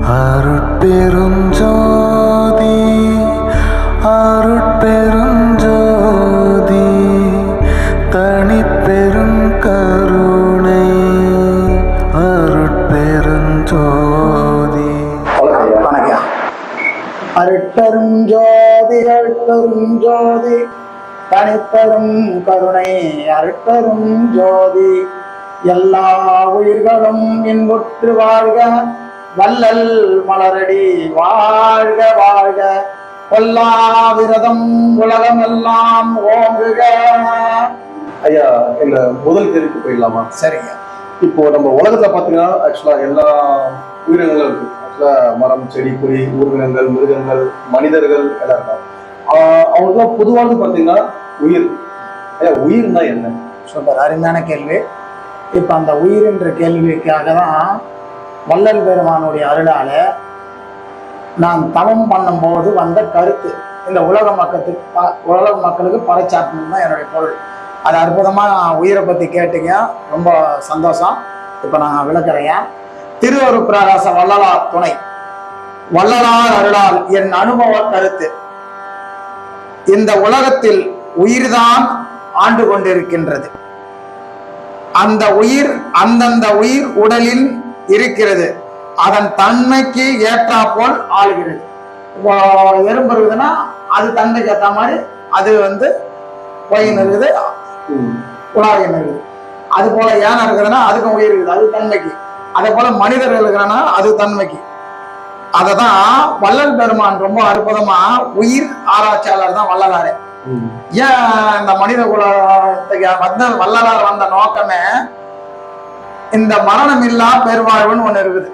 அருட்பெருஞ்சோதி அருட்பெருஞ்சோதி தனிப்பெரும் கருணை அருட்பெருஞ்சோதி. அருட்பெரும் ஜோதி தனிப்பெரும் கருணை அருட்பெரும் ஜோதி எல்லா உயிர்களும் இன்புற்று வாழ்க வள்ளல் மலரடி வாழ்க வாழ்க. கொல்லா விரதம் உலகமெல்லாம் ஓங்குக. ஐயா இந்த முதல் கேள்விக்கு போயிடலாமா? சரிங்க. இப்போ நம்ம உலகத்துல பாத்தீங்கன்னா ஆக்சுவலா எல்லா உயிரினங்களும் இருக்கு. ஆக்சுவலா மரம் செடி கொடி ஊர்வினங்கள் மிருகங்கள் மனிதர்கள் எல்லாம் இருக்காங்க. அவங்களுக்குலாம் பொதுவானது பாத்தீங்கன்னா உயிர். ஐயா உயிர்னா என்ன? சூப்பர் அருமையான கேள்வி. இப்போ அந்த உயிரின்ற கேள்விக்காக தான் வள்ளல் பெருமானுடைய அருளால நான் தவம் பண்ணும்போது வந்த கருத்து. இந்த உலக மக்களுக்கு ப- உலக மக்களுக்கு பறைச்சாட்டணும் தான் என்னுடைய பொருள். அது அற்புதமாக உயிரை பற்றி கேட்டீங்க. ரொம்ப சந்தோஷம். இப்போ நான் விளக்குறேன் திருவரு பிரகாச வள்ளலார் துணை. வள்ளலார் அருளால் என் அனுபவ கருத்து. இந்த உலகத்தில் உயிர்தான் ஆண்டு கொண்டிருக்கின்றது. அந்த உயிர் அந்தந்த உயிர் உடலின் இருக்கிறது. அதன் தன்மைக்கு ஏற்றாப்போல் ஆளுகிறது. இப்போ எறும்பு இருக்குதுன்னா அது தன்மைக்கு ஏற்ற மாதிரி அது வந்து ஒயின் இருக்குது ம். உலாவின் இருக்குது. அது போல யானை இருக்குதுன்னா அதுக்கும் உயிர் இருக்குது அது தன்மைக்கு. அதே போல மனிதர்கள் இருக்கிறான்னா அது தன்மைக்கு. அதை தான் வள்ளல் பெருமான் ரொம்ப அற்புதமா உயிர் ஆராய்ச்சியாளர் தான் வள்ளலாரு. ம். ஏன் இந்த மனித குலத்துக்கு வந்த வள்ளலார் வந்த நோக்கமே இந்த மரணம் இல்லா பெருவாழ்வுன்னு ஒண்ணு இருக்குது.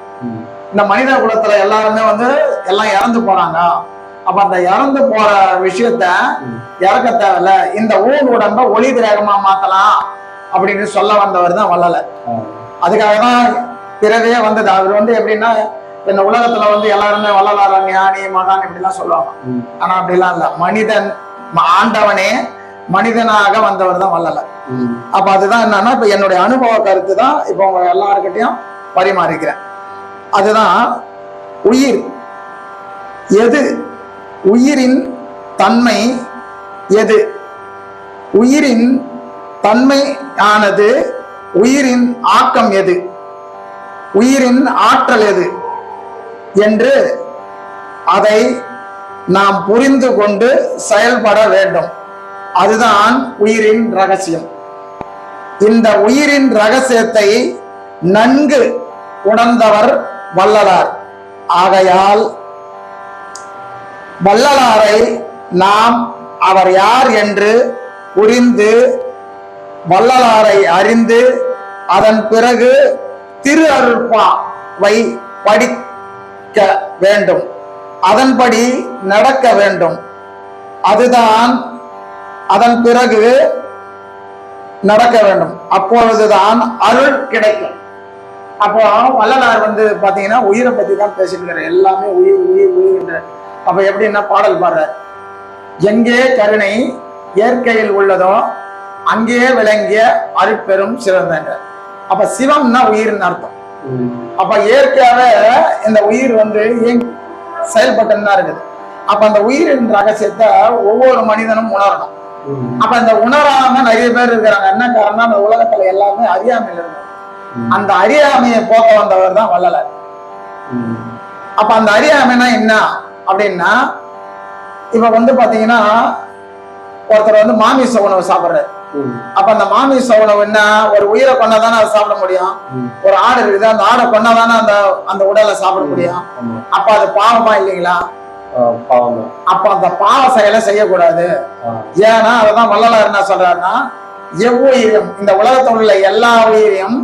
இந்த மனித குலத்துல எல்லாருமே வந்து எல்லாம் இறந்து போறாங்க அப்ப அந்த இறந்து போற விஷயத்த. இறக்க தேவையில்ல இந்த ஊர் உடம்ப ஒளி திரேகமா மாத்தலாம் அப்படின்னு சொல்ல வந்தவர் தான் ஆ. அதுக்காக தான் பிறவே வந்தது அவர் வந்து எப்படின்னா இந்த உலகத்துல வந்து எல்லாருமே வள்ளலார் ஞானி மகான் இப்படிலாம் சொல்லுவாங்க. ஆனா அப்படிலாம் இல்ல மனிதன் ஆண்டவனே மனிதனாக வந்தவர் தான் வள்ளலர் ம். அப்ப அதுதான் என்னன்னா இப்ப என்னுடைய அனுபவ கருத்து தான் இப்போ உங்க எல்லாருக்கிட்டையும் பரிமாறிக்கிறேன். அதுதான் உயிர். எது? உயிரின் தன்மை எது? உயிரின் தன்மை ஆனது உயிரின் ஆக்கம் எது? உயிரின் ஆற்றல் எது? என்று அதை நாம் புரிந்து கொண்டு செயல்பட வேண்டும். அதுதான் உயிரின் ரகசியம். இந்த உயிரின் ரகசியத்தை நன்கு உணர்ந்தவர் வள்ளலார். ஆகையால் வள்ளலாரை நாம் அவர் யார் என்று புரிந்து வள்ளலாரை அறிந்து அதன் பிறகு திரு அருள்பாவை படிக்க வேண்டும். அதன்படி நடக்க வேண்டும். அதுதான் அதன் பிறகு நடக்க வேண்டும். அப்பொழுதுதான் அருள் கிடைக்கும். அப்போ வள்ளலார் வந்து பாத்தீங்கன்னா உயிரை பத்தி தான் பேசிட்டு இருக்கிறார் எல்லாமே உயிர் உயிர் உயிர் அப்ப எப்படின்னா பாடல் பாடுறார். எங்கே கருணை இயற்கையில் உள்ளதோ அங்கே விளங்கிய அருட்பெரும் சிறந்த அப்ப சிவம்னா உயிர்னு அர்த்தம். அப்ப இயற்கையாவே இந்த உயிர் வந்து ஏன் செயல்பட்டுன்னு தான் இருக்குது. அப்ப அந்த உயிரின் ரகசியத்தை ஒவ்வொரு மனிதனும் உணரணும். அப்ப இந்த உணராம நிறைய பேர் இருக்கிறாங்க என்ன காரணம் அந்த உலகத்துல எல்லாமே அறியாமையில இருக்காங்க ம். அந்த அறியாமையை போக்க வந்தவர் தான் வள்ளலார். அப்ப அந்த அறியாமைனா என்ன அப்படின்னா இப்ப வந்து பாத்தீங்கன்னா ஒருத்தர் வந்து மாமிச உணவு சாப்பிடுறாரு. அப்ப அந்த மாமிச உணவு என்ன ஒரு உயிரை கொண்டாதானே அதை சாப்பிட முடியும். ஒரு ஆடு இருக்குது அந்த ஆடை கொண்டாதானே அந்த அந்த உடலை சாப்பிட முடியும். அப்ப அது பாவமா இல்லைங்களா பாவம். அப்ப அந்த பாவ செயலை செய்யக்கூடாது. ஏன்னா அததான் வள்ளலார் என்ன சொல்றாருன்னா எவ்வுயிரும் இந்த உலகத்தில் உள்ள எல்லா உயிரையும்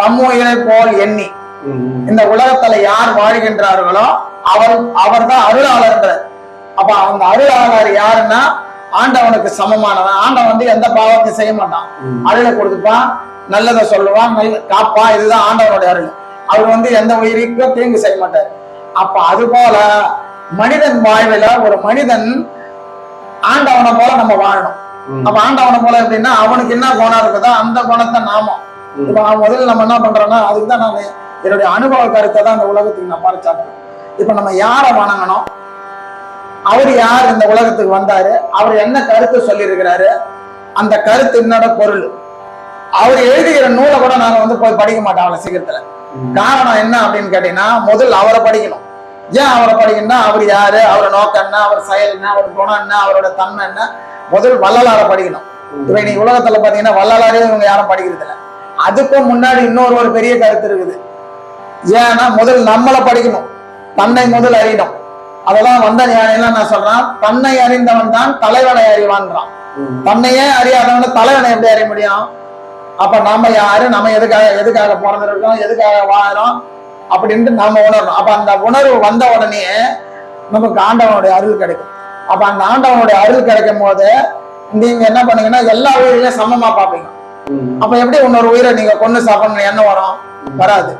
தம் உயிரை போல் எண்ணி. இந்த உலகத்துல யார் வாழ்கின்றார்களோ அவர் அவர் தான் அருளாளர் அப்ப அந்த அருளாளர் யாருன்னா ஆண்டவனுக்கு சமமானவன் ஆண்டவன் வந்து எந்த பாவத்தையும் செய்ய மாட்டான். அருளை கொடுத்துப்பான் நல்லதை சொல்லுவான் நல்ல காப்பான் இதுதான் ஆண்டவனுடைய அருள் அவர் வந்து எந்த உயிருக்கும் தீங்கு செய்ய மாட்டார் அப்ப அது போல மனிதன் வாழ்வில ஒரு மனிதன் ஆண்டவனை போல நம்ம வாழணும். அப்ப ஆண்டவனை போல எப்படின்னா அவனுக்கு என்ன குணம் இருக்குதோ அந்த குணத்தை நாம. ம். இப்ப முதல்ல நம்ம என்ன பண்றோம்னா அதுக்கு தான் நான் என்னுடைய அனுபவ கருத்தை தான் இந்த உலகத்துக்கு நான் பறைச்சாட்டுறேன் இப்ப நம்ம யாரை வணங்கணும்? அவர் யார் இந்த உலகத்துக்கு வந்தாரு? அவர் என்ன கருத்து சொல்லியிருக்கிறாரு? அந்த கருத்து என்னோட பொருள். அவர் எழுதுகிற நூலை கூட நாங்க வந்து போய் படிக்க மாட்டோம் அவ்வளவு சீக்கிரத்துல. காரணம் என்ன அப்படின்னு கேட்டீங்கன்னா முதல் அவரை படிக்கணும். ஏன் அவரை படிக்கணும்னா? அவர் யாரு? அவரை நோக்கம் என்ன அவர் செயல் என்ன அவர் குணம் என்ன அவரோட தன்மை என்ன முதல் வள்ளலாரை படிக்கணும். இப்ப இன்னைக்கு உலகத்துல பாத்தீங்கன்னா வள்ளலாரே இவங்க யாரும் படிக்கிறது இல்லை. அதுக்கும் முன்னாடி இன்னொரு ஒரு பெரிய கருத்து இருக்குது. ஏன்னா முதல் நம்மளை படிக்கணும். தன்னை முதல் அறியணும். அதெல்லாம் வந்த ஞானிலாம் நான் சொல்றேன். தன்னை அறிந்தவன் தான் தலைவனை அறிவான்றான். தன்னையே அறியாதவன தலைவனை எப்படி அறிய முடியும்? அப்ப நாம யாரு? நம்ம எதுக்காக எதுக்காக பிறந்திருக்கோம்? எதுக்காக வாழறோம்? அப்படின்ட்டு நாம உணரணும். அப்ப அந்த உணர்வு வந்த உடனே நமக்கு ஆண்டவனுடைய அருள் கிடைக்கும். அப்ப அந்த ஆண்டவனுடைய அருள் கிடைக்கும் போது நீங்க என்ன பண்ணீங்கன்னா எல்லா உயிரிலையும் சமமா பார்ப்பீங்க. அப்ப எப்படி இன்னொரு உயிரை நீங்க கொண்டு சாப்பிடணும் என்ன வரும்? வராது.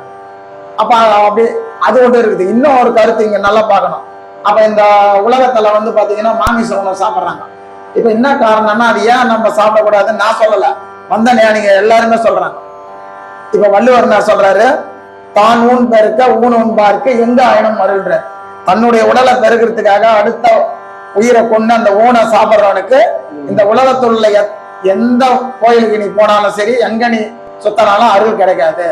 அப்ப அப்படி அது ஒன்று இருக்குது. இன்னும் ஒரு கருத்து இங்க நல்லா பார்க்கணும். அப்ப இந்த உலகத்துல வந்து பாத்தீங்கன்னா மாமிச உணவு சாப்பிடுறாங்க. இப்ப என்ன காரணம்னா அது ஏன் நம்ம சாப்பிடக்கூடாதுன்னு நான் சொல்லல. வந்த ஞானிங்க எல்லாருமே சொல்றாங்க. இப்ப வள்ளுவர் என்ன சொல்றாரு தான் ஊன் பெருக்க ஊன் உண்பார்க்க எங்க ஆயினும் மருள்ற. தன்னுடைய உடலை பெருக்கிறதுக்காக அடுத்த உயிரை கொண்டு அந்த ஊனை சாப்பிட்றவனுக்கு இந்த உலகத்தில் உள்ள எந்த கோயிலுக்கு நீ போனாலும் சரி எங்க நீ சுத்தனாலும் அருள் கிடைக்காது.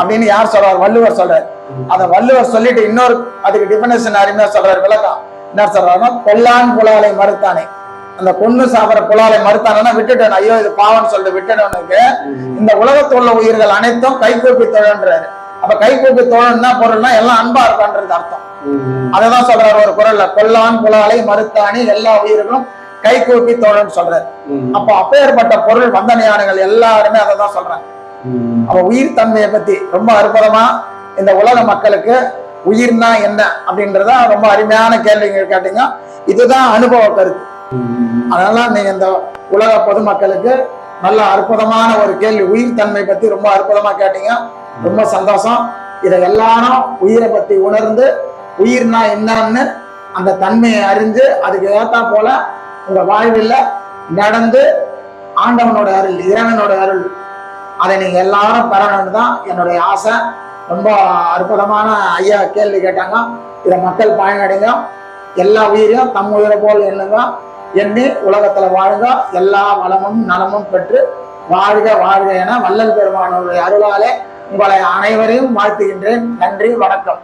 அப்படின்னு யார் சொல்றாரு? வள்ளுவர் சொல்றாரு. அத வள்ளுவர் சொல்லிட்டு இன்னொரு அதுக்கு டிஃபினேஷன் அருமையா சொல்றாரு விளக்கம். என்ன சொல்றாருன்னா கொல்லான் புலாலை மறுத்தானே. அந்த பொண்ணு சாப்பிட்ற புலாலை மறுத்தானா விட்டுட்டேன். ஐயோ இது பாவம்னு சொல்லிட்டு விட்டுட்டவனுக்கு இந்த உலகத்துள்ள உயிர்கள் அனைத்தும் கைகூப்பி தொழன்றாரு. அப்ப கைகூப்பி தொழன்னா பொருள்னா எல்லாம் அன்பா இருக்கான்றது அர்த்தம். அததான் சொல்றாரு ஒரு குரல்ல. கொல்லான் புலாலை மறுத்தானி எல்லா உயிர்களும் கைகூப்பி தோழன்னு சொல்றாரு. அப்ப அப்பேற்பட்ட பொருள் வந்த ஞானிகள் எல்லாருமே அதை தான் சொல்றாங்க அப்ப உயிர் தன்மையை பத்தி ரொம்ப அற்புதமா இந்த உலக மக்களுக்கு உயிர்னா என்ன அப்படின்றத ரொம்ப அருமையான கேள்விங்க கேட்டீங்க. இதுதான் அனுபவ கருத்து. அதனால நீங்க இந்த உலக பொதுமக்களுக்கு நல்ல அற்புதமான ஒரு கேள்வி உயிர் தன்மை பத்தி ரொம்ப அற்புதமா கேட்டீங்க. ரொம்ப சந்தோஷம். இதை எல்லாரும் உயிரை பத்தி உணர்ந்து உயிர்னா என்னன்னு அந்த தன்மையை அறிஞ்சு அதுக்கு ஏத்தா போல உங்க வாழ்வில் நடந்து ஆண்டவனோட அருள் இறைவனோட அருள். அதை நீங்க எல்லாரும் பெறணும்னு தான் என்னுடைய ஆசை. ரொம்ப அற்புதமான ஐயா கேள்வி கேட்டாங்க. இதை மக்கள் பயனடைங்க. எல்லா உயிரையும் தம் உயிரை போல் எண்ணுங்க. எண்ணி உலகத்துல வாழுங்க. எல்லா வளமும் நலமும் பெற்று வாழ்க வாழ்க என வள்ளல் பெருமானுடைய அருளாலே உங்களை அனைவரையும் வாழ்த்துகின்றேன். நன்றி வணக்கம்.